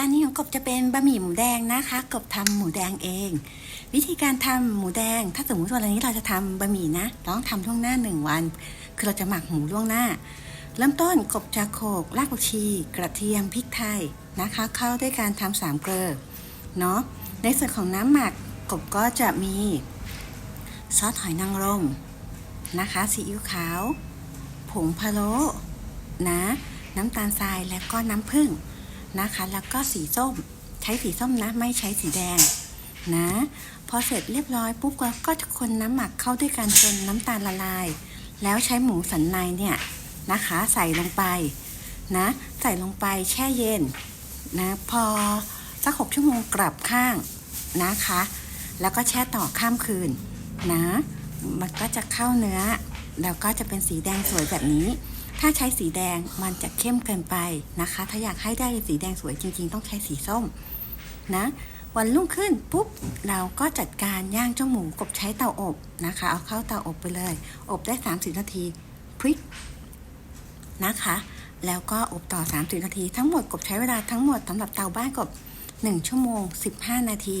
านนี้ของกบจะเป็นบะหมี่หมูแดงนะคะ กบทำหมูแดงเอง วิธีการทำหมูแดง ถ้าสมมติวันนี้เราจะทำบะหมี่นะต้องทำล่วงหน้าหนึ่งวัน คือเราจะหมักหมูล่วงหน้า เริ่มต้นกบจะโขลกรากผักชี กระเทียมพริกไทยนะคะ เข้าด้วยการทำสามเกลือเนาะในส่วนของน้ำหมักกบก็จะมีซอสหอยนางรมนะคะซีอิ๊วขาว ผงพะโล้นะ น้ำตาลทรายและก็น้ำผึ้ง นะคะ แล้วก็สีส้ม ใช้สีส้มนะ ไม่ใช้สีแดงนะ พอเสร็จเรียบร้อยปุ๊บก็ก็จะคนน้ำหมักเข้าด้วยกันจนน้ำตาลละลาย แล้วใช้หมูสันในเนี่ยนะคะ ใส่ลงไปนะ ใส่ลงไปแช่เย็นนะ พอสักหกชั่วโมงกลับข้างนะคะ แล้วก็แช่ต่อข้ามคืนนะ มันก็จะเข้าเนื้อ แล้วก็จะเป็นสีแดงสวยแบบนี้ ถ้าใช้สีแดงมันจะเข้มเกินไปนะคะ ถ้าอยากให้ได้สีแดงสวยจริง ๆ ต้องใช้สีส้มนะวันรุ่งขึ้นปุ๊บเราก็จัดการย่างเจ้าหมูกบใช้เตาอบนะคะ เอาเข้าเตาอบไปเลย อบได้ 30 นาทีพริกนะคะ แล้วก็อบต่อ 30 นาที ทั้งหมดกบใช้เวลาทั้งหมดสำหรับเตาบ้านกบ 1 ชั่วโมง 15 นาที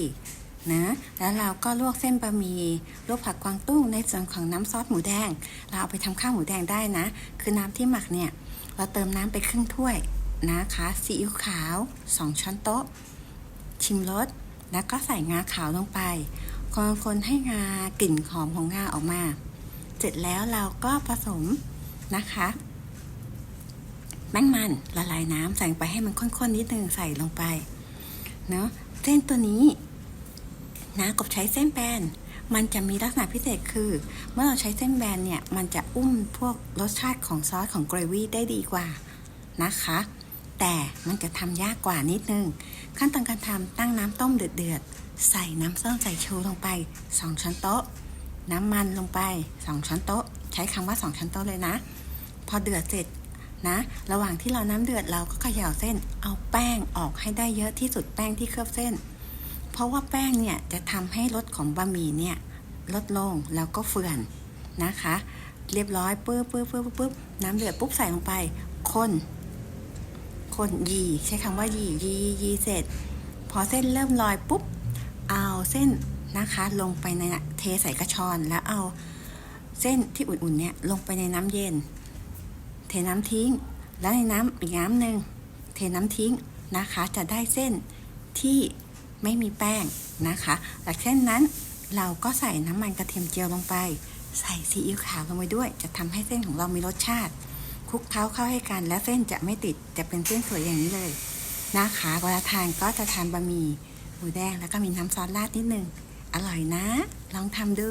นะ แล้วเราก็ลวกเส้นบะหมี่ลวกผักกวางตุ้งในส่วนของน้ำซอสหมูแดง เราเอาไปทำข้าวหมูแดงได้นะ คือน้ำที่หมักเนี่ย เราเติมน้ำไปครึ่งถ้วยนะคะซีอิ๊วขาว 2 ช้อนโต๊ะ ชิมรสแล้วก็ใส่งาขาวลงไปคนๆให้งากลิ่นหอมของงาออกมา เสร็จแล้วเราก็ผสมนะคะแป้งมันละลายน้ำใส่ไปให้มันข้นๆนิดนึงใส่ลงไปเนาะเส้นตัวนี้ นะกบใช้เส้นแบน มันจะมีลักษณะพิเศษคือ เมื่อเราใช้เส้นแบนเนี่ย มันจะอุ้มพวกรสชาติของซอสของเกรวี่ได้ดีกว่านะคะ แต่มันจะทำยากกว่านิดนึง ขั้นตอนการทำตั้งน้ำต้มเดือดๆ ใส่น้ำส้มสายชูลงไป 2 ช้อนโต๊ะ น้ำมันลงไป 2 ช้อนโต๊ะ ใช้คำว่า 2 ช้อนโต๊ะเลยนะ พอเดือดเสร็จนะ ระหว่างที่เราน้ำเดือดเราก็เขย่าเส้น เอาแป้งออกให้ได้เยอะที่สุดแป้งที่เคลือบเส้น เพราะว่าแป้งเนี่ยจะทำให้รสของบะหมี่เนี่ยลดลงแล้วก็เฟื่อนนะคะ เรียบร้อยปุ๊บปุ๊บปุ๊บปุ๊บน้ำเดือดปุ๊บใส่ลงไปคนคนยีใช้คำว่ายียียีเสร็จ พอเส้นเริ่มลอยปุ๊บเอาเส้นนะคะลงไปในเทใส่กระชอนแล้วเอาเส้นที่อุ่นๆเนี่ยลงไปในน้ำเย็น เทน้ำทิ้ง แล้วในน้ำอีกน้ำหนึ่งเทน้ำทิ้งนะคะจะได้เส้นที่ ไม่มีแป้งนะคะจากเส้นนั้นเราก็ใส่น้ำมันกระเทียมเจียวลงไป ใส่ซีอิ๊วขาวลงไปด้วย จะทำให้เส้นของเรามีรสชาติคลุกเคล้าเข้าให้กันแล้วเส้นจะไม่ติดจะเป็นเส้นสวยอย่างนี้เลยนะคะเวลาทานก็จะทานบะหมี่หมูแดงแล้วก็มีน้ำซอสราดนิดนึง อร่อยนะ ลองทำดู